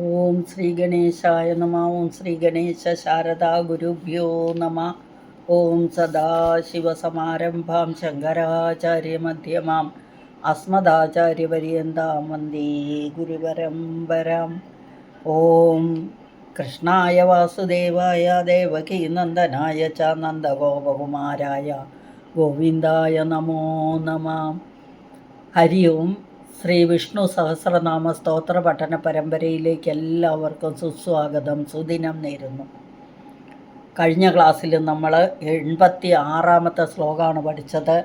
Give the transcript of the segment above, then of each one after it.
ഓം ശ്രീ ഗണേശായ നമ. ഓം ശ്രീ ഗണേശ ശാരദാ ഗുരുഭ്യോ നമ. ഓം സദാശിവസമാരംഭാം ശങ്കരാചാര്യമധ്യമാം അസ്മദാചാര്യപര്യന്താം വന്ദേ ഗുരുപരമ്പരാം. ഓം കൃഷ്ണായ വാസുദേവായ ദേവകീ നന്ദനായ ച നന്ദഗോപകുമാരായ ഗോവിന്ദായ നമോ നമ. ഹരി ഓം ശ്രീ വിഷ്ണു സഹസ്രനാമ സ്തോത്ര പഠന പരമ്പരയിലേക്ക് എല്ലാവർക്കും സുസ്വാഗതം. സുദിനം നേരുന്നു. കഴിഞ്ഞ ക്ലാസ്സിൽ നമ്മൾ എൺപത്തി ആറാമത്തെ ശ്ലോകമാണ് പഠിച്ചത്.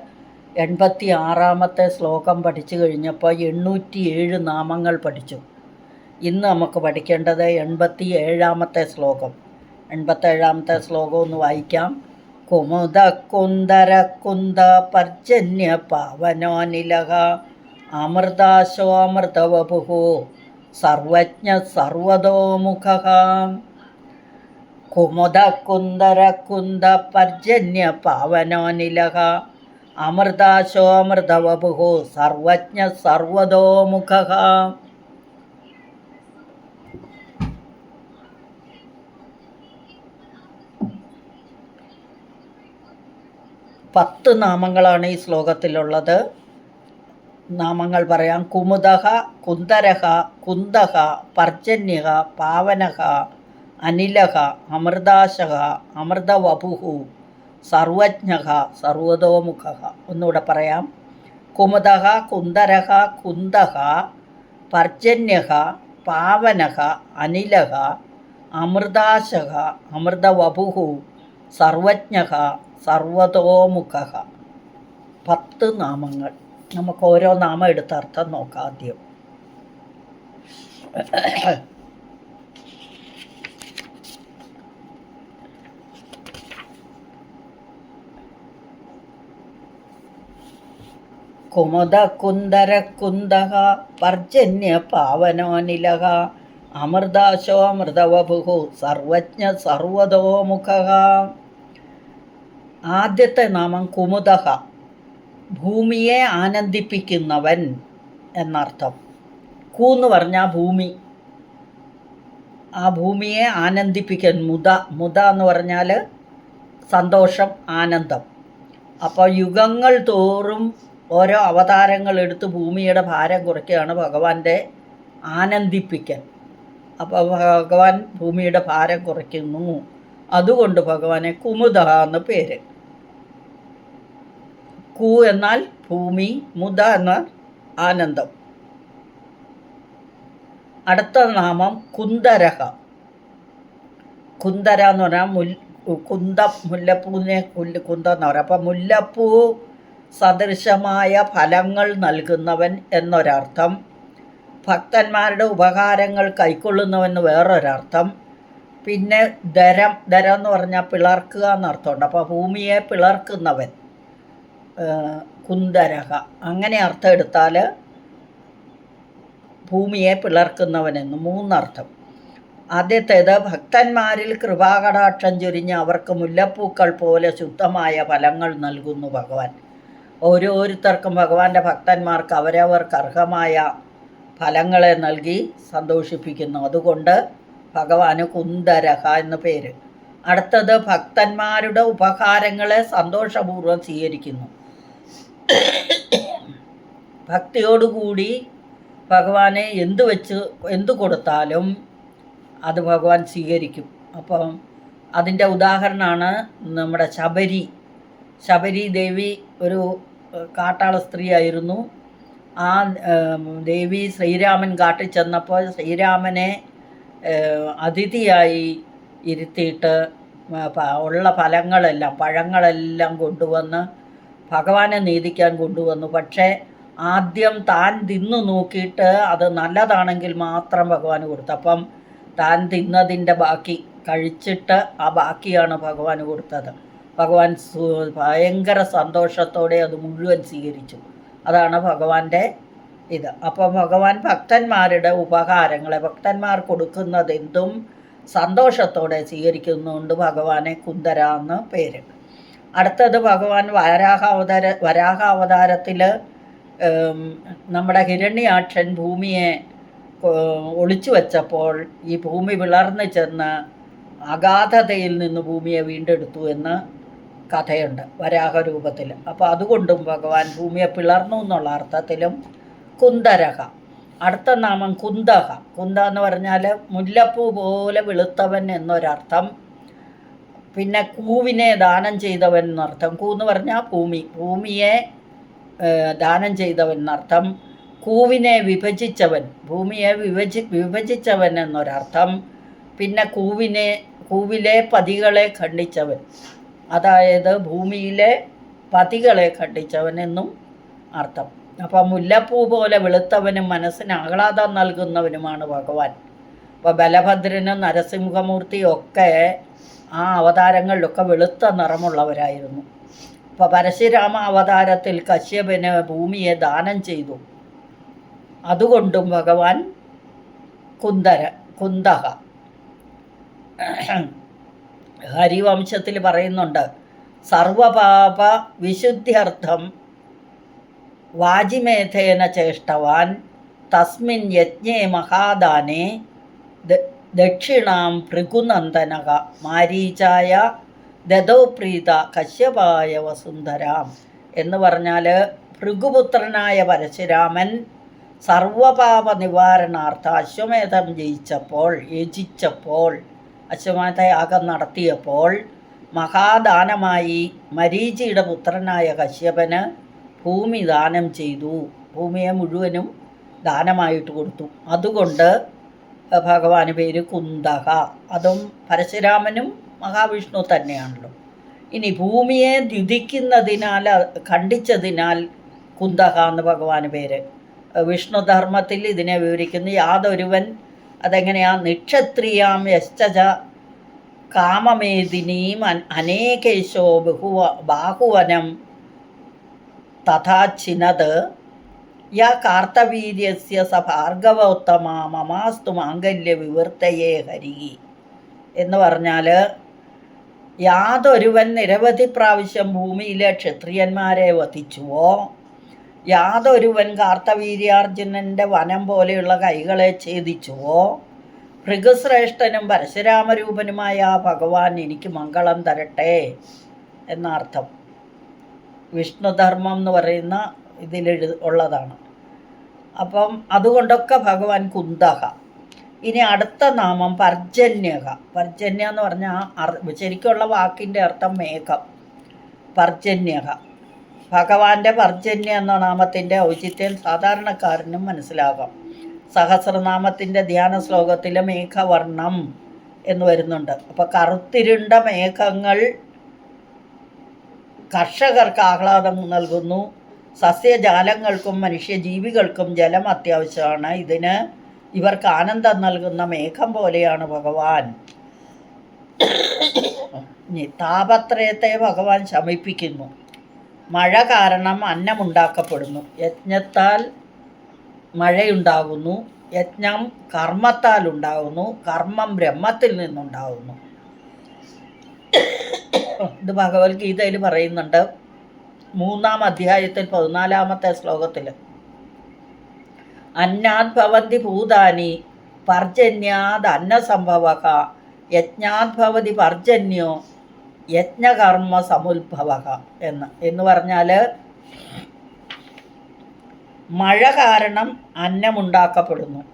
എൺപത്തി ആറാമത്തെ ശ്ലോകം പഠിച്ചു കഴിഞ്ഞപ്പോൾ എണ്ണൂറ്റി ഏഴ് നാമങ്ങൾ പഠിച്ചു. ഇന്ന് നമുക്ക് പഠിക്കേണ്ടത് എൺപത്തി ഏഴാമത്തെ ശ്ലോകം. എൺപത്തേഴാമത്തെ ശ്ലോകം ഒന്ന് വായിക്കാം. കുമുദ കുന്ദര കുന്ദ പർജന്യ പാവനോനിലഹ അമൃതാശോ അമൃതവപുഹു സർവജ്ഞ സർവതോമുഖ. കുമുദ കുന്ദര കുന്ദ പർജന്യ പാവനോനിലഹ അമൃതാശോമൃതവപുഹു സർവജ്ഞ സർവതോമുഖ. പത്ത് നാമങ്ങളാണ് ഈ ശ്ലോകത്തിലുള്ളത്. നാമങ്ങൾ പറയാം. കുമുദഹ കുന്തരഹ കുന്തഹ പർജന്യഹ പാവനഹ അനിലഹ അമൃതാശഹ അമൃതവപുഹു സർവജ്ഞഹ സർവതോമുഖ ഒന്നുകൂടെ പറയാം. കുമുദഹ കുന്തരഹ കുന്തഹ പർജന്യഹ പാവനഹ അനിലഹ അമൃതാശഹ അമൃതവപുഹു സർവജ്ഞഹ സർവതോമുഖ പത്ത് നാമങ്ങൾ. നമുക്ക് ഓരോ നാമം എടുത്ത അർത്ഥം നോക്കാം ആദ്യം. കുമുദ കുന്ദര കുന്ദക പർജന്യ പാവനോനിലക അമൃതാശോ അമൃതവപുഹു സർവജ്ഞ സർവതോമുഖ ആദ്യത്തെ നാമം കുമുദഹ. ഭൂമിയെ ആനന്ദിപ്പിക്കുന്നവൻ എന്നർത്ഥം. കൂ എന്ന് പറഞ്ഞാൽ ഭൂമി. ആ ഭൂമിയെ ആനന്ദിപ്പിക്കാൻ മുത മുത എന്ന് പറഞ്ഞാൽ സന്തോഷം ആനന്ദം. അപ്പോൾ യുഗങ്ങൾ തോറും ഓരോ അവതാരങ്ങൾ എടുത്ത് ഭൂമിയുടെ ഭാരം കുറയ്ക്കുകയാണ് ഭഗവാന്റെ ആനന്ദിപ്പിക്കൽ. അപ്പോൾ ഭഗവാൻ ഭൂമിയുടെ ഭാരം കുറയ്ക്കുന്നു. അതുകൊണ്ട് ഭഗവാനെ കുമുദ എന്ന് പേര്. കു എന്നാൽ ഭൂമി മുദ എന്നാൽ ആനന്ദം. അടുത്ത നാമം കുന്തരഹ കുന്ദര എന്ന് പറഞ്ഞാൽ മുൽ കുന്ത മുല്ലപ്പൂവിനെ കുൽ കുന്ത എന്ന് പറയാം. അപ്പം മുല്ലപ്പൂ സദൃശമായ ഫലങ്ങൾ നൽകുന്നവൻ എന്നൊരർത്ഥം. ഭക്തന്മാരുടെ ഉപകാരങ്ങൾ കൈക്കൊള്ളുന്നവൻ വേറൊരർത്ഥം. പിന്നെ ദരം ദരം എന്ന് പറഞ്ഞാൽ പിളർക്കുക എന്നർത്ഥമുണ്ട്. അപ്പോൾ ഭൂമിയെ പിളർക്കുന്നവൻ. കുന്ദരഹ അങ്ങനെ അർത്ഥം എടുത്താൽ ഭൂമിയെ പിളർക്കുന്നവനെന്ന് മൂന്നർത്ഥം. ആദ്യത്തേത് ഭക്തന്മാരിൽ കൃപാകടാക്ഷം ചൊരിഞ്ഞ് അവർക്ക് മുല്ലപ്പൂക്കൾ പോലെ ശുദ്ധമായ ഫലങ്ങൾ നൽകുന്നു ഭഗവാൻ. ഓരോരുത്തർക്കും ഭഗവാന്റെ ഭക്തന്മാർക്ക് അവരവർക്ക് അർഹമായ ഫലങ്ങളെ നൽകി സന്തോഷിപ്പിക്കുന്നു. അതുകൊണ്ട് ഭഗവാന് കുന്തരഹ എന്ന പേര്. അടുത്തത് ഭക്തന്മാരുടെ ഉപഹാരങ്ങളെ സന്തോഷപൂർവം സ്വീകരിക്കുന്നു. ഭക്തിയോടുകൂടി ഭഗവാനെ എന്തു വെച്ച് എന്തു കൊടുത്താലും അത് ഭഗവാൻ സ്വീകരിക്കും. അപ്പം അതിന്റെ ഉദാഹരണമാണ് നമ്മുടെ ശബരി. ശബരി ദേവി ഒരു കാട്ടാള സ്ത്രീ ആയിരുന്നു ആ ദേവി ശ്രീരാമൻ കാട്ടിൽ ചെന്നപ്പോൾ ശ്രീരാമനെ അതിഥിയായി ഇരുത്തിയിട്ട് ഉള്ള ഫലങ്ങളെല്ലാം പഴങ്ങളെല്ലാം കൊണ്ടുവന്ന് ഭഗവാനെ നീതിക്കാൻ കൊണ്ടുവന്നു. പക്ഷേ ആദ്യം താൻ തിന്നു നോക്കിയിട്ട് അത് നല്ലതാണെങ്കിൽ മാത്രം ഭഗവാന് കൊടുത്തു. അപ്പം താൻ തിന്നതിന്റെ ബാക്കി കഴിച്ചിട്ട് ആ ബാക്കിയാണ് ഭഗവാന് കൊടുത്തത്. ഭഗവാൻ ഭയങ്കര സന്തോഷത്തോടെ അത് മുഴുവൻ സ്വീകരിച്ചു. അതാണ് ഭഗവാന്റെ ഇത്. അപ്പോൾ ഭഗവാൻ ഭക്തന്മാരുടെ ഉപകാരങ്ങളെ ഭക്തന്മാർ കൊടുക്കുന്നതെന്തും സന്തോഷത്തോടെ സ്വീകരിക്കുന്നുണ്ട് ഭഗവാനെ കുന്ദര എന്ന് പേര്. അടുത്തത് ഭഗവാൻ വരാഹ അവതാര വരാഹ അവതാരത്തിൽ നമ്മുടെ ഹിരണ്യാക്ഷൻ ഭൂമിയെ ഒളിച്ചു വച്ചപ്പോൾ ഈ ഭൂമി വിളർന്നു ചെന്ന് അഗാധതയിൽ നിന്ന് ഭൂമിയെ വീണ്ടെടുത്തു എന്ന് കഥയുണ്ട് വരാഹ രൂപത്തിൽ അപ്പോൾ അതുകൊണ്ടും ഭഗവാൻ ഭൂമിയെ പിളർന്നു എന്നുള്ള അർത്ഥത്തിലും കുന്തരഹ. അടുത്ത നാമം കുന്തഹ. കുന്ത എന്ന് പറഞ്ഞാൽ മുല്ലപ്പൂ പോലെ വെളുത്തവൻ എന്നൊരർത്ഥം പിന്നെ കൂവിനെ ദാനം ചെയ്തവൻ എന്നർത്ഥം. കൂ എന്ന് പറഞ്ഞാൽ ഭൂമി. ഭൂമിയെ ദാനം ചെയ്തവൻ എന്നർത്ഥം. കൂവിനെ വിഭജിച്ചവൻ. ഭൂമിയെ വിഭജി വിഭജിച്ചവൻ എന്നൊരർത്ഥം. പിന്നെ കൂവിനെ കൂവിലെ പതികളെ ഖണ്ഡിച്ചവൻ. അതായത് ഭൂമിയിലെ പതികളെ ഖണ്ഡിച്ചവൻ എന്നും അർത്ഥം. അപ്പം മുല്ലപ്പൂ പോലെ വെളുത്തവനും മനസ്സിന് ആഹ്ലാദം നൽകുന്നവനുമാണ് ഭഗവാൻ. അപ്പോൾ ബലഭദ്രനും നരസിംഹമൂർത്തിയും ഒക്കെ ആ അവതാരങ്ങളിലൊക്കെ വെളുത്ത നിറമുള്ളവരായിരുന്നു. അപ്പോൾ പരശുരാമ അവതാരത്തിൽ കശ്യപന് ഭൂമിയെ ദാനം ചെയ്തു. അതുകൊണ്ടും ഭഗവാൻ കുന്തര കുന്തഹ. ഹരിവംശത്തിൽ പറയുന്നുണ്ട് സർവപാപ വിശുദ്ധ്യർത്ഥം വാജിമേധേന ചേഷ്ടവാൻ തസ്മിൻ യജ്ഞേ മഹാദാനേ ദക്ഷിണാം ഭൃഗുനന്ദനക മാരീചായ ദതോപ്രീത കശ്യപായ വസുന്ധരാം എന്ന് പറഞ്ഞാൽ ഭൃഗുപുത്രനായ പരശുരാമൻ സർവപാപ നിവാരണാർത്ഥ അശ്വമേധം ജയിച്ചപ്പോൾ യജിച്ചപ്പോൾ അശ്വമേധയാഗം നടത്തിയപ്പോൾ മഹാദാനമായി മരീചിയുടെ പുത്രനായ കശ്യപന് ഭൂമി ദാനം ചെയ്തു. ഭൂമിയെ മുഴുവനും ദാനമായിട്ട് കൊടുത്തു. അതുകൊണ്ട് ഭഗവാന് പേര് കുന്തക അതും പരശുരാമനും മഹാവിഷ്ണു തന്നെയാണല്ലോ. ഇനി ഭൂമിയെ ദ്യുതിക്കുന്നതിനാൽ ഖണ്ഡിച്ചതിനാൽ കുന്തക എന്ന് ഭഗവാന് പേര്. വിഷ്ണുധർമ്മത്തിൽ ഇതിനെ വിവരിക്കുന്നു. യാതൊരുവൻ അതെങ്ങനെയാ? നിക്ഷത്രിയാം യശ്ചജ കാമമേദിനീം അനേകേശോ ബഹുവ ബാഹുവനം തഥാച്ചിനത് യാ കാർത്തവീര്യസ്യ സ ഭാർഗവോത്തമ മമാസ്തു മാംഗല്യ വിവൃത്തയേ ഹരി. എന്ന് പറഞ്ഞാൽ യാതൊരുവൻ നിരവധി പ്രാവശ്യം ഭൂമിയിലെ ക്ഷത്രിയന്മാരെ വധിച്ചുവോ യാതൊരുവൻ കാർത്തവീര്യാർജുനന്റെ വനം പോലെയുള്ള കൈകളെ ഛേദിച്ചുവോ ഭൃഗശ്രേഷ്ഠനും പരശുരാമരൂപനുമായ ആ ഭഗവാൻ എനിക്ക് മംഗളം തരട്ടെ. എന്നർത്ഥം. വിഷ്ണുധർമ്മം എന്ന് പറയുന്ന ഇതിലെഴു ഉള്ളതാണ്. അപ്പം അതുകൊണ്ടൊക്കെ ഭഗവാൻ കുന്തഹ. ഇനി അടുത്ത നാമം പർജന്യക പർജന്യ എന്ന് പറഞ്ഞാൽ ശരിക്കുള്ള വാക്കിന്റെ അർത്ഥം മേഘം. പർജന്യക ഭഗവാന്റെ പർജന്യ എന്ന നാമത്തിന്റെ ഔചിത്യം സാധാരണക്കാരനും മനസ്സിലാകാം. സഹസ്രനാമത്തിന്റെ ധ്യാന ശ്ലോകത്തിൽ മേഘവർണം എന്ന് വരുന്നുണ്ട്. അപ്പോൾ കറുത്തിരുണ്ട മേഘങ്ങൾ കർഷകർക്ക് ആഹ്ലാദം നൽകുന്നു സസ്യജാലങ്ങൾക്കും മനുഷ്യജീവികൾക്കും ജലം അത്യാവശ്യമാണ്. ഇതിന് ഇവർക്ക് ആനന്ദം നൽകുന്ന മേഘം പോലെയാണ് ഭഗവാൻ. താപത്രയത്തെ ഭഗവാൻ ശമിപ്പിക്കുന്നു. മഴ കാരണം അന്നമുണ്ടാക്കപ്പെടുന്നു. യജ്ഞത്താൽ മഴയുണ്ടാകുന്നു. യജ്ഞം കർമ്മത്താൽ ഉണ്ടാകുന്നു. കർമ്മം ബ്രഹ്മത്തിൽ നിന്നുണ്ടാകുന്നു. ഇത് ഭഗവത്ഗീതയിൽ പറയുന്നുണ്ട്. മൂന്നാം അധ്യായത്തിൽ പതിനാലാമത്തെ ശ്ലോകത്തിൽ. അന്നാത് ഭവന്തി ഭൂതാനി പർജന്യാത് അന്നസംഭവക യജ്ഞാത് ഭവതി പർജന്യോ യജ്ഞകർമ്മ സമുദ്ഭവക എന്ന്. എന്ന് പറഞ്ഞാൽ മഴ കാരണം അന്നമുണ്ടാക്കപ്പെടുന്നു.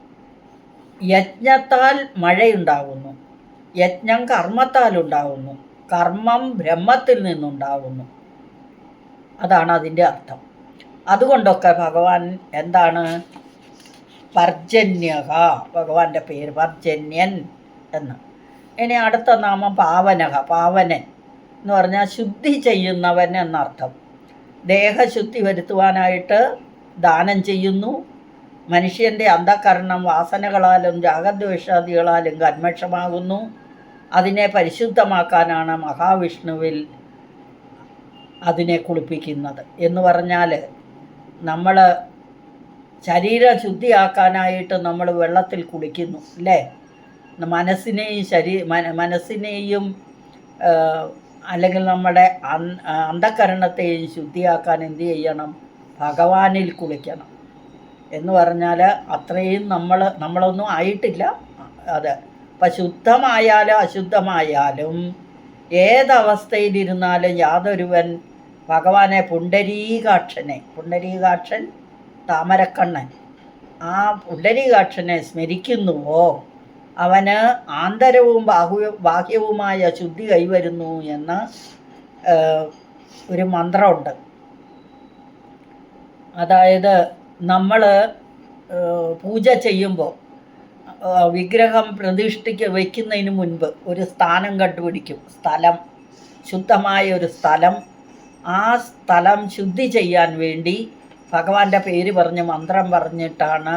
യജ്ഞത്താൽ മഴയുണ്ടാകുന്നു. യജ്ഞം കർമ്മത്താൽ ഉണ്ടാകുന്നു. കർമ്മം ബ്രഹ്മത്തിൽ നിന്നുണ്ടാകുന്നു. അതാണ് അതിന്റെ അർത്ഥം. അതുകൊണ്ടൊക്കെ ഭഗവാൻ എന്താണ്? പർജന്യക ഭഗവാന്റെ പേര് പർജന്യൻ എന്ന്. ഇനി അടുത്ത നാമം പാവനക പാവനൻ എന്ന് പറഞ്ഞാൽ ശുദ്ധി ചെയ്യുന്നവൻ എന്നർത്ഥം. ദേഹശുദ്ധി വരുത്തുവാനായിട്ട് ദാനം ചെയ്യുന്നു. മനുഷ്യന്റെ അന്ധകരണം വാസനകളാലും രാഗദ്വേഷാദികളാലും കന്മക്ഷമാകുന്നു അതിനെ പരിശുദ്ധമാക്കാനാണ് മഹാവിഷ്ണുവിൽ അതിനെ കുളിപ്പിക്കുന്നത്. എന്ന് പറഞ്ഞാൽ നമ്മൾ ശരീരം ശുദ്ധിയാക്കാനായിട്ട് നമ്മൾ വെള്ളത്തിൽ കുളിക്കുന്നു അല്ലേ? മനസ്സിനെയും ശരീ മന മനസ്സിനെയും അല്ലെങ്കിൽ നമ്മുടെ അന്- അന്ധകരണത്തെയും ശുദ്ധിയാക്കാൻ എന്ത് ചെയ്യണം? ഭഗവാനിൽ കുളിക്കണം. എന്ന് പറഞ്ഞാൽ അത്രയും നമ്മൾ നമ്മളൊന്നും ആയിട്ടില്ല. അത് അപ്പം ശുദ്ധമായാലും അശുദ്ധമായാലും ഏതവസ്ഥയിലിരുന്നാലും യാതൊരുവൻ ഭഗവാനെ പുണ്ടരീകാക്ഷനെ പുണ്ടരീകാക്ഷൻ താമരക്കണ്ണൻ. ആ പുണ്ടരീകാക്ഷനെ സ്മരിക്കുന്നുവോ? അവന് ആന്തരവും ബാഹ്യ ബാഹ്യവുമായ ശുദ്ധി കൈവരുന്നു എന്ന് ഒരു മന്ത്രമുണ്ട്. അതായത് നമ്മൾ പൂജ ചെയ്യുമ്പോൾ വിഗ്രഹം പ്രതിഷ്ഠിക്ക് വയ്ക്കുന്നതിന് മുൻപ് ഒരു സ്ഥാനം കണ്ടുപിടിക്കും. സ്ഥലം ശുദ്ധമായ ഒരു സ്ഥലം ആ സ്ഥലം ശുദ്ധി ചെയ്യാൻ വേണ്ടി ഭഗവാന്റെ പേര് പറഞ്ഞ് മന്ത്രം പറഞ്ഞിട്ടാണ്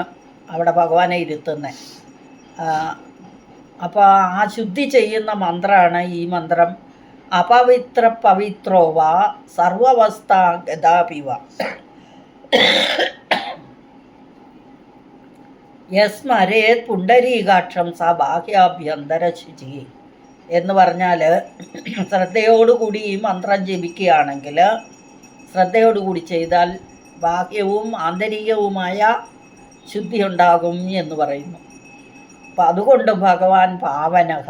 അവിടെ ഭഗവാനെ ഇരുത്തുന്നത് അപ്പോൾ ആ ശുദ്ധി ചെയ്യുന്ന മന്ത്രമാണ് ഈ മന്ത്രം. അപവിത്ര പവിത്രോ വാ സർവവസ്ഥ ഗതാപിവ യസ്മരേത് പുണ്ടരീകാക്ഷം സ ബാഹ്യാഭ്യന്തര ശുചി. എന്ന് പറഞ്ഞാൽ ശ്രദ്ധയോടുകൂടി ഈ മന്ത്രം ജപിക്കുകയാണെങ്കിൽ ശ്രദ്ധയോടുകൂടി ചെയ്താൽ ബാഹ്യവും ആന്തരികവുമായ ശുദ്ധി ഉണ്ടാകും എന്ന് പറയുന്നു. അപ്പം അതുകൊണ്ട് ഭഗവാൻ പാവനക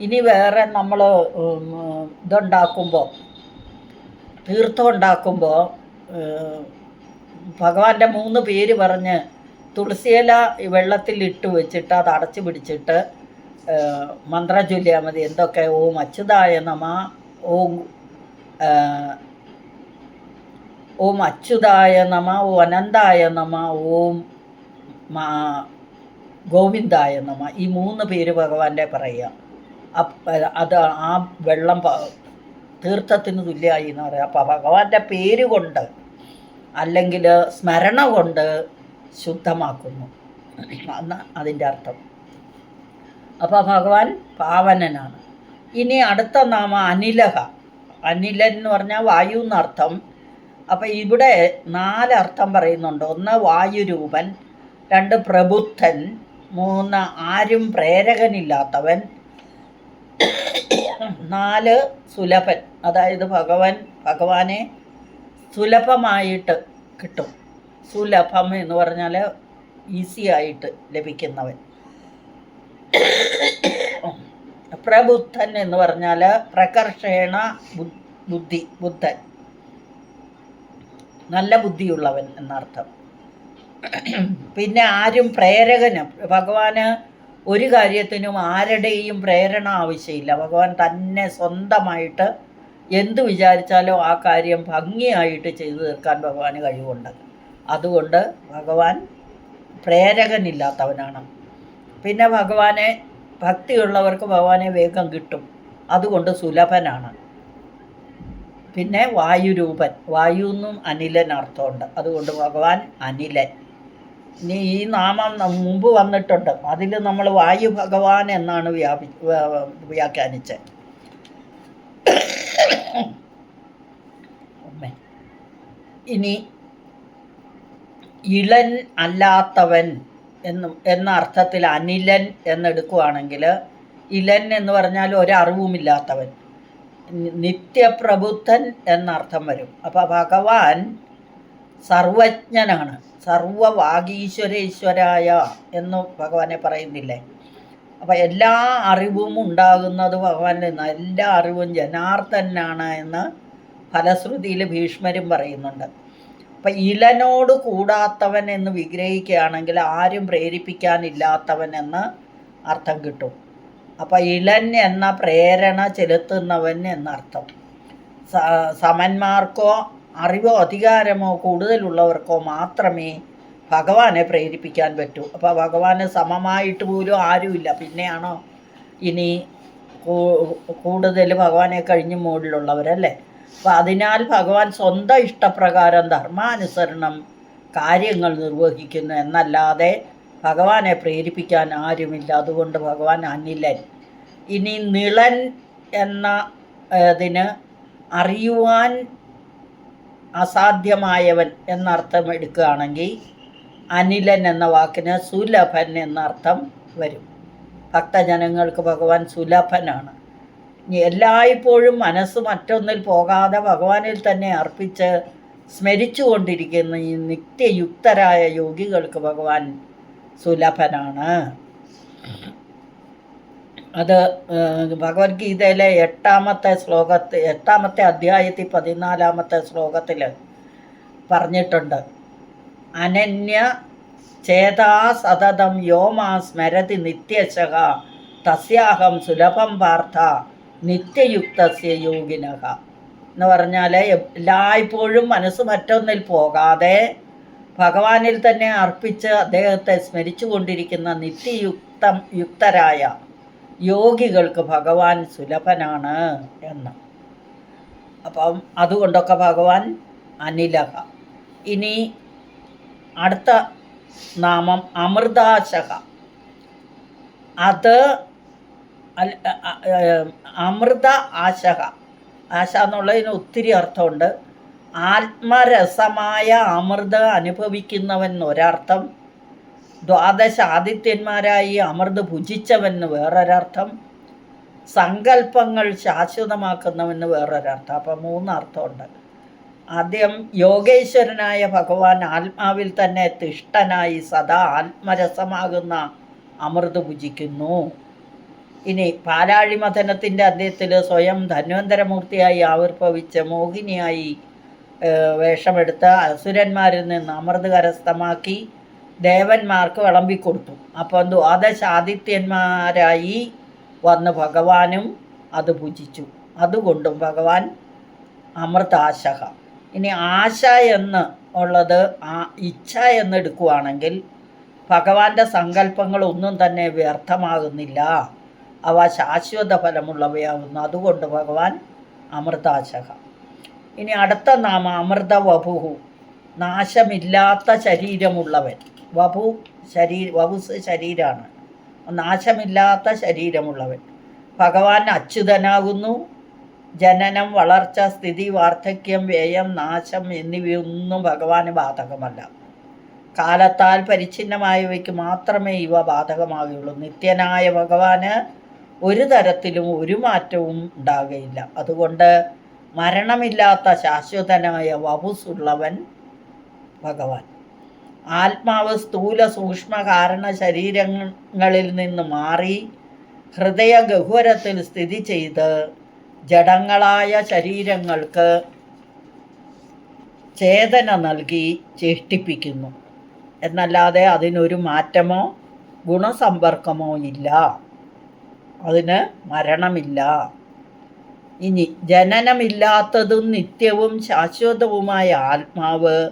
ഇനി വേറെ നമ്മൾ ഇതുണ്ടാക്കുമ്പോൾ തീർത്ഥം ഉണ്ടാക്കുമ്പോൾ ഭഗവാന്റെ മൂന്ന് പേര് പറഞ്ഞ് തുളസിയില വെള്ളത്തിൽ ഇട്ട് വെച്ചിട്ട് അത് അടച്ചു പിടിച്ചിട്ട് മന്ത്രം മതി എന്തൊക്കെ? ഓം അച്യുതായ നമ ഓം ഓം അച്യുതായ നമ ഓ അനന്തായ നമ ഓം ഗോവിന്ദായ നമ. ഈ മൂന്ന് പേര് ഭഗവാന്റെ പറയുക. അത് ആ വെള്ളം തീർത്ഥത്തിന് തുല്യമായി എന്ന് പറയാം അപ്പം ഭഗവാന്റെ പേര് കൊണ്ട് അല്ലെങ്കിൽ സ്മരണ കൊണ്ട് ശുദ്ധമാക്കുന്നു. അതിന്റെ അർത്ഥം. അപ്പോൾ ഭഗവാൻ പാവനനാണ്. ഇനി അടുത്ത നാമ അനിലഹ. അനിലൻ എന്ന് പറഞ്ഞാൽ വായു എന്നർത്ഥം. അപ്പം ഇവിടെ നാലർത്ഥം പറയുന്നുണ്ട്. ഒന്ന് വായുരൂപൻ രണ്ട് പ്രബുദ്ധൻ മൂന്ന് ആരും പ്രേരകനില്ലാത്തവൻ നാല് സുലഭൻ. അതായത് ഭഗവാൻ ഭഗവാനെ സുലഭമായിട്ട് കിട്ടും. സുലഭം എന്ന് പറഞ്ഞാൽ ഈസി ആയിട്ട് ലഭിക്കുന്നവൻ. പ്രബുദ്ധൻ എന്ന് പറഞ്ഞാൽ പ്രകർഷേണ ബുദ്ധി ബുദ്ധൻ. നല്ല ബുദ്ധിയുള്ളവൻ എന്നർത്ഥം. പിന്നെ ആരും പ്രേരകന് ഭഗവാന് ഒരു കാര്യത്തിനും ആരുടെയും പ്രേരണ ആവശ്യമില്ല. ഭഗവാൻ തന്നെ സ്വന്തമായിട്ട് എന്തു വിചാരിച്ചാലും ആ കാര്യം ഭംഗിയായിട്ട് ചെയ്തു തീർക്കാൻ ഭഗവാന് കഴിവുണ്ട്. അതുകൊണ്ട് ഭഗവാൻ പ്രേരകനില്ലാത്തവനാണ്. പിന്നെ ഭഗവാനെ ഭക്തിയുള്ളവർക്ക് ഭഗവാനെ വേഗം കിട്ടും. അതുകൊണ്ട് സുലഭനാണ്. പിന്നെ വായുരൂപൻ. വായു എന്നും അനിലൻ അർത്ഥമുണ്ട്. അതുകൊണ്ട് ഭഗവാൻ അനിലൻ. ഇനി ഈ നാമം മുമ്പ് വന്നിട്ടുണ്ട്. അതിൽ നമ്മൾ വായു ഭഗവാൻ എന്നാണ് വ്യാപി വ്യാ- വ്യാഖ്യാനിച്ചത്. ഇനി ഇളൻ അല്ലാത്തവൻ എന്ന് എന്ന അർത്ഥത്തിൽ അനിലൻ എന്നെടുക്കുകയാണെങ്കിൽ ഇലൻ എന്ന് പറഞ്ഞാൽ ഒരറിവുമില്ലാത്തവൻ. നിത്യപ്രബുദ്ധൻ എന്നർത്ഥം വരും. അപ്പോൾ ഭഗവാൻ സർവജ്ഞനാണ് സർവവാഗീശ്വരേശ്വരായ എന്ന് ഭഗവാനെ പറയുന്നില്ലേ? അപ്പം എല്ലാ അറിവും ഉണ്ടാകുന്നത് ഭഗവാനിൽ നിന്ന്. എല്ലാ അറിവും ജനാർദ്ദനാണ് എന്ന് ഫലശ്രുതിയിൽ ഭീഷ്മരും പറയുന്നുണ്ട്. അപ്പം ഇളനോട് കൂടാത്തവൻ എന്ന് വിഗ്രഹിക്കുകയാണെങ്കിൽ ആരും പ്രേരിപ്പിക്കാനില്ലാത്തവൻ എന്ന് അർത്ഥം കിട്ടും. അപ്പം ഇളൻ എന്ന പ്രേരണ ചെലുത്തുന്നവൻ എന്നർത്ഥം. സമന്മാർക്കോ അറിവോ അധികാരമോ കൂടുതലുള്ളവർക്കോ മാത്രമേ ഭഗവാനെ പ്രേരിപ്പിക്കാൻ പറ്റൂ. അപ്പോൾ ഭഗവാന് സമമായിട്ട് പോലും ആരുമില്ല. പിന്നെയാണോ? ഇനി കൂടുതൽ ഭഗവാനെ കഴിഞ്ഞ് മുകളിലുള്ളവരല്ലേ? അപ്പം അതിനാൽ ഭഗവാൻ സ്വന്തം ഇഷ്ടപ്രകാരം ധർമാനുസരണം കാര്യങ്ങൾ നിർവഹിക്കുന്നു എന്നല്ലാതെ ഭഗവാനെ പ്രേരിപ്പിക്കാൻ ആരുമില്ല. അതുകൊണ്ട് ഭഗവാൻ അനിലൻ. ഇനി നിളൻ എന്ന ഇതിന് അറിയുവാൻ അസാധ്യമായവൻ എന്നർത്ഥം എടുക്കുകയാണെങ്കിൽ അനിലൻ എന്ന വാക്കിന് സുലഭൻ എന്നർത്ഥം വരും. ഭക്തജനങ്ങൾക്ക് ഭഗവാൻ സുലഭനാണ്. എല്ലായ്പ്പോഴും മനസ്സ് മറ്റൊന്നിൽ പോകാതെ ഭഗവാനിൽ തന്നെ അർപ്പിച്ച് സ്മരിച്ചുകൊണ്ടിരിക്കുന്ന ഈ നിത്യയുക്തരായ യോഗികൾക്ക് ഭഗവാൻ സുലഭനാണ്. അത് ഭഗവത്ഗീതയിലെ എട്ടാമത്തെ ശ്ലോകത്തിൽ എട്ടാമത്തെ അധ്യായത്തിൽ പതിനാലാമത്തെ ശ്ലോകത്തിൽ പറഞ്ഞിട്ടുണ്ട്. അനന്യ ചേതാ സതതം യോമാ സ്മരതി നിത്യശക തസ്യാഹം സുലഭം പാർത്ഥ നിത്യയുക്തസ്യ യോഗിനക എന്ന് പറഞ്ഞാൽ എല്ലായ്പ്പോഴും മനസ്സ് മറ്റൊന്നിൽ പോകാതെ ഭഗവാനിൽ തന്നെ അർപ്പിച്ച് അദ്ദേഹത്തെ സ്മരിച്ചു കൊണ്ടിരിക്കുന്ന നിത്യയുക്തം യുക്തരായ യോഗികൾക്ക് ഭഗവാൻ സുലഭനാണ് എന്ന്. അപ്പം അതുകൊണ്ടൊക്കെ ഭഗവാൻ അനിലക ഇനി അടുത്ത നാമം അമൃതാശക അത് അമൃത ആശക ആശ എന്നുള്ളതിന് ഒത്തിരി അർത്ഥമുണ്ട്. ആത്മരസമായ അമൃത അനുഭവിക്കുന്നവൻ ഒരർത്ഥം. ദ്വാദശ ആദിത്യന്മാരായി അമൃത് ഭുജിച്ചവന് വേറൊരർത്ഥം. സങ്കല്പങ്ങൾ ശാശ്വതമാക്കുന്നവന് വേറൊരർത്ഥം. അപ്പം മൂന്നർത്ഥമുണ്ട് ആദ്യം യോഗേശ്വരനായ ഭഗവാൻ ആത്മാവിൽ തന്നെ തിഷ്ടനായി സദാ ആത്മരസമാകുന്ന അമൃത് ഭുജിക്കുന്നു. ഇനി പാലാഴിമഥനത്തിന്റെ അന്ത്യത്തിൽ സ്വയം ധന്വന്തരമൂർത്തിയായി ആവിർഭവിച്ച മോഹിനിയായി വേഷമെടുത്ത അസുരന്മാരിൽ നിന്ന് അമൃത് കരസ്ഥമാക്കി ദേവന്മാർക്ക് വിളമ്പിക്കൊടുത്തു. അപ്പം ദ്വാദശ ആദിത്യന്മാരായി വന്ന് ഭഗവാനും അത് പൂജിച്ചു അതുകൊണ്ടും ഭഗവാൻ അമൃതാശഹ. ഇനി ആശ എന്ന് ഉള്ളത് ആ ഇച്ഛ എന്നെടുക്കുവാണെങ്കിൽ ഭഗവാന്റെ ഭഗവാന്റെ സങ്കല്പങ്ങളൊന്നും തന്നെ വ്യർത്ഥമാകുന്നില്ല. അവ ശാശ്വത ഫലമുള്ളവയാവുന്നു അതുകൊണ്ട് ഭഗവാൻ അമൃതാശക. ഇനി അടുത്ത നാമ അമൃത വപുഹു നാശമില്ലാത്ത ശരീരമുള്ളവൻ. വപു ശരീ വപുസ് ശരീരമാണ് നാശമില്ലാത്ത ശരീരമുള്ളവൻ. ഭഗവാൻ അച്യുതനാകുന്നു. ജനനം വളർച്ച സ്ഥിതി വാർദ്ധക്യം വ്യയം നാശം എന്നിവയൊന്നും ഭഗവാന് ബാധകമല്ല. കാലത്താൽ പരിച്ഛിന്നമായവയ്ക്ക് മാത്രമേ ഇവ ബാധകമാകുകയുള്ളൂ നിത്യനായ ഭഗവാന് ഒരു തരത്തിലും ഒരു മാറ്റവും ഉണ്ടാകുകയില്ല അതുകൊണ്ട് മരണമില്ലാത്ത ശാശ്വതനായ വപുസുള്ളവൻ ഭഗവാൻ. ആത്മാവ് സ്ഥൂല സൂക്ഷ്മ കാരണ ശരീരങ്ങളിൽ നിന്ന് മാറി ഹൃദയ ഗഹ്വരത്തിൽ സ്ഥിതി ചെയ്ത് ജഡങ്ങളായ ശരീരങ്ങൾക്ക് ചേതന നൽകി ചേഷ്ടിപ്പിക്കുന്നു. എന്നല്ലാതെ അതിനൊരു മാറ്റമോ ഗുണസമ്പർക്കമോ ഇല്ല. അതിന് മരണമില്ല. ഇനി ജനനമില്ലാത്തതും നിത്യവും ശാശ്വതവുമായ ആത്മാവ്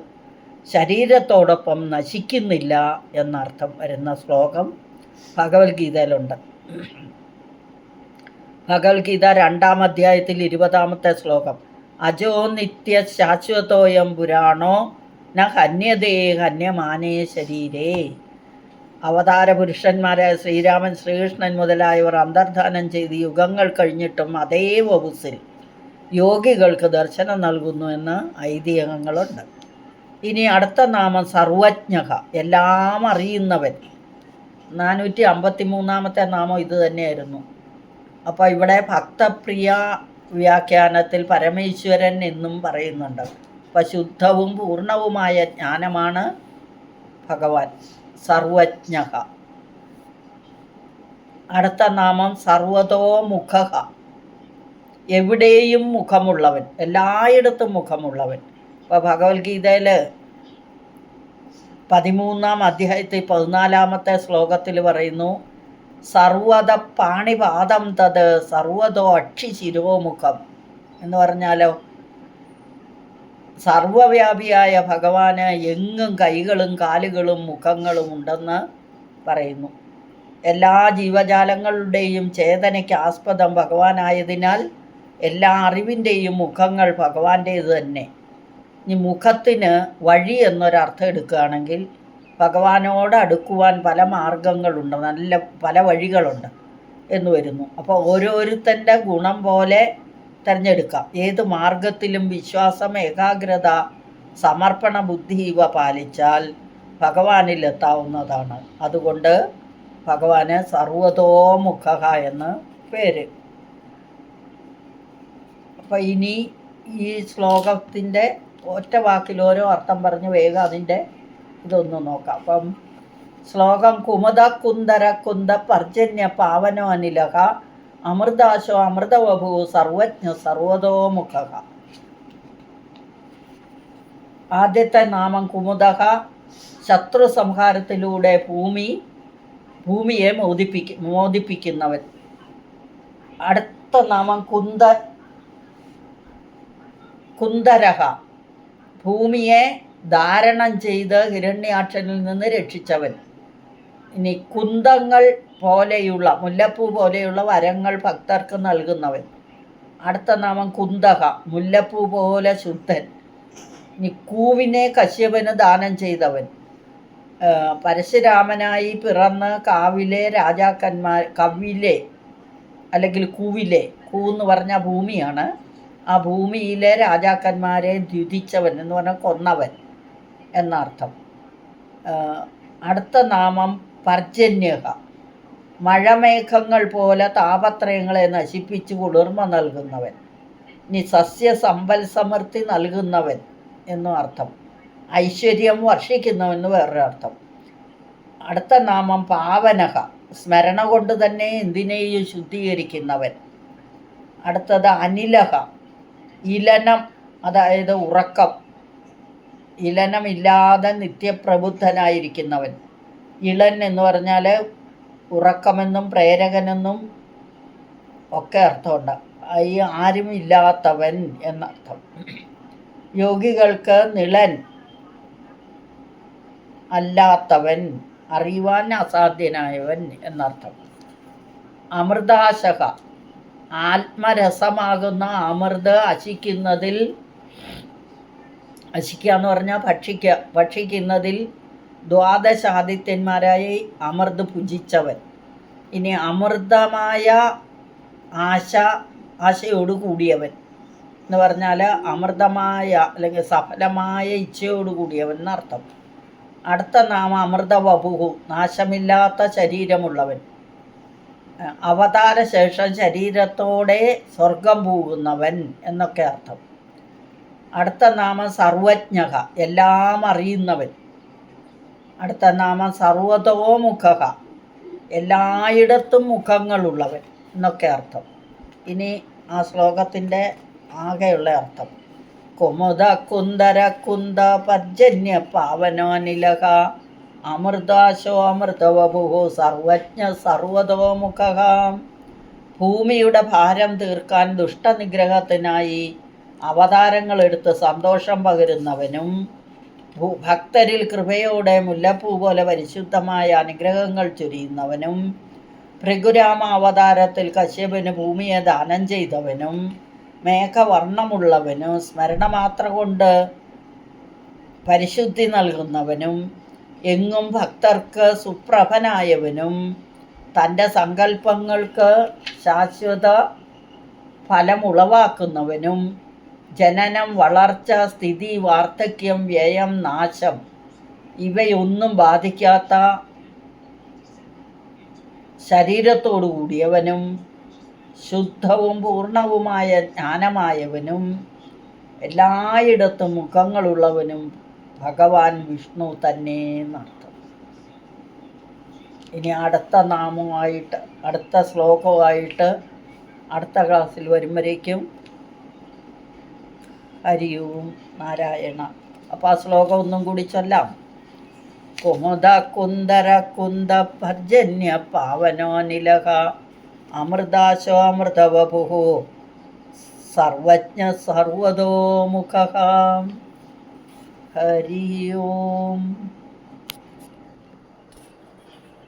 ശരീരത്തോടൊപ്പം നശിക്കുന്നില്ല എന്നർത്ഥം വരുന്ന ശ്ലോകം ഭഗവത്ഗീതയിലുണ്ട്. ഭഗവത്ഗീത രണ്ടാം അധ്യായത്തിൽ ഇരുപതാമത്തെ ശ്ലോകം. അജോ നിത്യ ശാശ്വതോയം പുരാണോ ന ഹന്യതേ ഹന്യമാനേ ശരീരേ. അവതാര പുരുഷന്മാരായ ശ്രീരാമൻ ശ്രീകൃഷ്ണൻ മുതലായവർ അന്തർധാനം ചെയ്ത് യുഗങ്ങൾ കഴിഞ്ഞിട്ടും അതേ വകുസിൽ യോഗികൾക്ക് ദർശനം നൽകുന്നു എന്ന് ഐതിഹ്യങ്ങളുണ്ട്. ഇനി അടുത്ത നാമം സർവജ്ഞക. എല്ലാം അറിയുന്നവൻ. നാനൂറ്റി അമ്പത്തി മൂന്നാമത്തെ നാമം ഇത് തന്നെയായിരുന്നു. അപ്പോൾ ഇവിടെ ഭക്തപ്രിയ വ്യാഖ്യാനത്തിൽ പരമേശ്വരൻ എന്നും പറയുന്നുണ്ട്. അപ്പം ശുദ്ധവും പൂർണവുമായ ജ്ഞാനമാണ് ഭഗവാൻ. സർവജ്ഞക അടുത്ത നാമം സർവതോമുഖ എവിടെയും മുഖമുള്ളവൻ എല്ലായിടത്തും മുഖമുള്ളവൻ. ഇപ്പോൾ ഭഗവത്ഗീതയിൽ പതിമൂന്നാം അധ്യായത്തിൽ പതിനാലാമത്തെ ശ്ലോകത്തിൽ പറയുന്നു സർവത പാണിപാദം തത് സർവതോ അക്ഷി ശിരോമുഖം എന്ന് പറഞ്ഞാലോ? സർവവ്യാപിയായ ഭഗവാന് എങ്ങും കൈകളും കാലുകളും മുഖങ്ങളും ഉണ്ടെന്ന് പറയുന്നു. എല്ലാ ജീവജാലങ്ങളുടെയും ചേതനയ്ക്ക് ആസ്പദം ഭഗവാനായതിനാൽ എല്ലാ അറിവിന്റെയും മുഖങ്ങൾ ഭഗവാന്റേത് തന്നെ. ഇനി മുഖത്തിന് വഴി എന്നൊരർത്ഥം എടുക്കുകയാണെങ്കിൽ ഭഗവാനോട് അടുക്കുവാൻ പല മാർഗങ്ങളുണ്ട് നല്ല പല വഴികളുണ്ട് എന്ന് വരുന്നു. അപ്പോൾ ഓരോരുത്തന്റെ ഗുണം പോലെ തിരഞ്ഞെടുക്കാം. ഏത് മാർഗത്തിലും വിശ്വാസം ഏകാഗ്രത സമർപ്പണ ബുദ്ധി ഇവ പാലിച്ചാൽ ഭഗവാനിൽ എത്താവുന്നതാണ് അതുകൊണ്ട് ഭഗവാന് സർവതോമുഖ എന്ന് പേര്. അപ്പം ഇനി ഈ ശ്ലോകത്തിന്റെ ഒറ്റ വാക്കിൽ ഓരോ അർത്ഥം പറഞ്ഞ് വേഗം അതിന്റെ ഇതൊന്ന് നോക്കാം. അപ്പം ശ്ലോകം കുമുദ കുന്ദര കുന്ദ പർജന്യ പാവനോ അനിലക അമൃതാശോ അമൃതവഭു സർവജ്ഞ സർവതോമുഖ. ആദ്യത്തെ നാമം കുമുദക ശത്രു സംഹാരത്തിലൂടെ ഭൂമി ഭൂമിയെ മോദിപ്പിക്ക മോദിപ്പിക്കുന്നവൻ. അടുത്ത നാമം കുന്ത കുന്തരഹ ഭൂമിയെ ധാരണം ചെയ്ത് ഹിരണ്യാക്ഷനിൽ നിന്ന് രക്ഷിച്ചവൻ. ഇനി കുന്തങ്ങൾ പോലെയുള്ള മുല്ലപ്പൂ പോലെയുള്ള വരങ്ങൾ ഭക്തർക്ക് നൽകുന്നവൻ. അടുത്ത നാമം കുന്തക മുല്ലപ്പൂ പോലെ ശുദ്ധൻ. ഇനി കൂവിനെ കശ്യപന് ദാനം ചെയ്തവൻ. പരശുരാമനായി പിറന്ന് കാവിലെ രാജാക്കന്മാർ കവിലെ അല്ലെങ്കിൽ കൂവിലെ കൂ എന്ന് പറഞ്ഞ ഭൂമിയാണ്. ആ ഭൂമിയിലെ രാജാക്കന്മാരെ ദ്യുതിച്ചവൻ എന്ന് പറഞ്ഞാൽ കൊന്നവൻ എന്നർത്ഥം. അടുത്ത നാമം പർജന്യക മഴമേഘങ്ങൾ പോലെ താപത്രയങ്ങളെ നശിപ്പിച്ച് കുളിർമ നൽകുന്നവൻ. ഇനി സസ്യ സമ്പൽ സമൃദ്ധി നൽകുന്നവൻ എന്നും അർത്ഥം. ഐശ്വര്യം വർഷിക്കുന്നവെന്ന് വേറൊരു അർത്ഥം. അടുത്ത നാമം പാവനക സ്മരണ കൊണ്ട് തന്നെ എന്തിനേയും ശുദ്ധീകരിക്കുന്നവൻ. അടുത്തത് അനിലക ഇലനം അതായത് ഉറക്കം. ഇലനമില്ലാതെ നിത്യപ്രബുദ്ധനായിരിക്കുന്നവൻ. ഇളൻ എന്ന് പറഞ്ഞാൽ ഉറക്കമെന്നും പ്രേരകനെന്നും ഒക്കെ അർത്ഥമുണ്ട്. ഈ ആരും ഇല്ലാത്തവൻ എന്നർത്ഥം. യോഗികൾക്ക് നിളൻ അല്ലാത്തവൻ അറിയുവാൻ അസാധ്യനായവൻ എന്നർത്ഥം. അമൃതാശക ആത്മരസമാകുന്ന അമൃത് അശിക്കുന്നതിൽ അശിക്കുക എന്ന് പറഞ്ഞാൽ ഭക്ഷിക്കുക ഭക്ഷിക്കുന്നതിൽ ദ്വാദശാദിത്യന്മാരായി അമൃത് ഭുജിച്ചവൻ. ഇനി അമൃതമായ ആശ ആശയോട് കൂടിയവൻ എന്ന് പറഞ്ഞാൽ അമൃതമായ അല്ലെങ്കിൽ സഫലമായ ഇച്ഛയോട് കൂടിയവൻ എന്നർത്ഥം. അടുത്ത നാമം അമൃതവപുഹു നാശമില്ലാത്ത ശരീരമുള്ളവൻ. അവതാര ശേഷം ശരീരത്തോടെ സ്വർഗം പോകുന്നവൻ എന്നൊക്കെ അർത്ഥം. അടുത്ത നാമം സർവജ്ഞക എല്ലാം അറിയുന്നവൻ. അടുത്ത നാമം സർവതോമുഖ എല്ലായിടത്തും മുഖങ്ങളുള്ളവൻ എന്നൊക്കെ അർത്ഥം. ഇനി ആ ശ്ലോകത്തിന്റെ ആകെയുള്ള അർത്ഥം. കുമുദ കുന്ദര കുന്ദ പർജന്യ പാവനോനിലക അമൃതാശോ അമൃതവപുഹു സർവജ്ഞ സർവതോമുഖ ഭൂമിയുടെ ഭാരം തീർക്കാൻ ദുഷ്ടനിഗ്രഹത്തിനായി അവതാരങ്ങളെടുത്ത് സന്തോഷം പകരുന്നവനും ഭക്തരിൽ കൃപയോടെ മുല്ലപ്പൂ പോലെ പരിശുദ്ധമായ അനുഗ്രഹങ്ങൾ ചൊരിയുന്നവനും ഭൃഗുരാമ അവതാരത്തിൽ കശ്യപന് ഭൂമിയെ ദാനം ചെയ്തവനും മേഘവർണമുള്ളവനും സ്മരണമാത്ര കൊണ്ട് പരിശുദ്ധി നൽകുന്നവനും എങ്ങും ഭക്തർക്ക് സുപ്രഭനായവനും തന്റെ സങ്കല്പങ്ങൾക്ക് ശാശ്വത ഫലമുളവാക്കുന്നവനും ജനനം വളർച്ച സ്ഥിതി വാർദ്ധക്യം വ്യയം നാശം ഇവയൊന്നും ബാധിക്കാത്ത ശരീരത്തോടു കൂടിയവനും ശുദ്ധവും പൂർണവുമായ ജ്ഞാനമായവനും എല്ലായിടത്തും മുഖങ്ങളുള്ളവനും ഭഗവാൻ വിഷ്ണു തന്നെ എന്നർത്ഥം. ഇനി അടുത്ത നാമമായിട്ട് അടുത്ത ശ്ലോകമായിട്ട് അടുത്ത ക്ലാസ്സിൽ വരുമ്പോഴേക്കും ഹരിയും നാരായണ. അപ്പോൾ ആ ശ്ലോകം ഒന്നും കൂടി ചൊല്ലാം. കുമുദ കുന്ദര കുന്ദ പർജന്യ പാവനോ നിലക അമൃതാശോ അമൃതവപുഹു. സർവജ്ഞ സർവതോമുഖ. ഹരി ഓം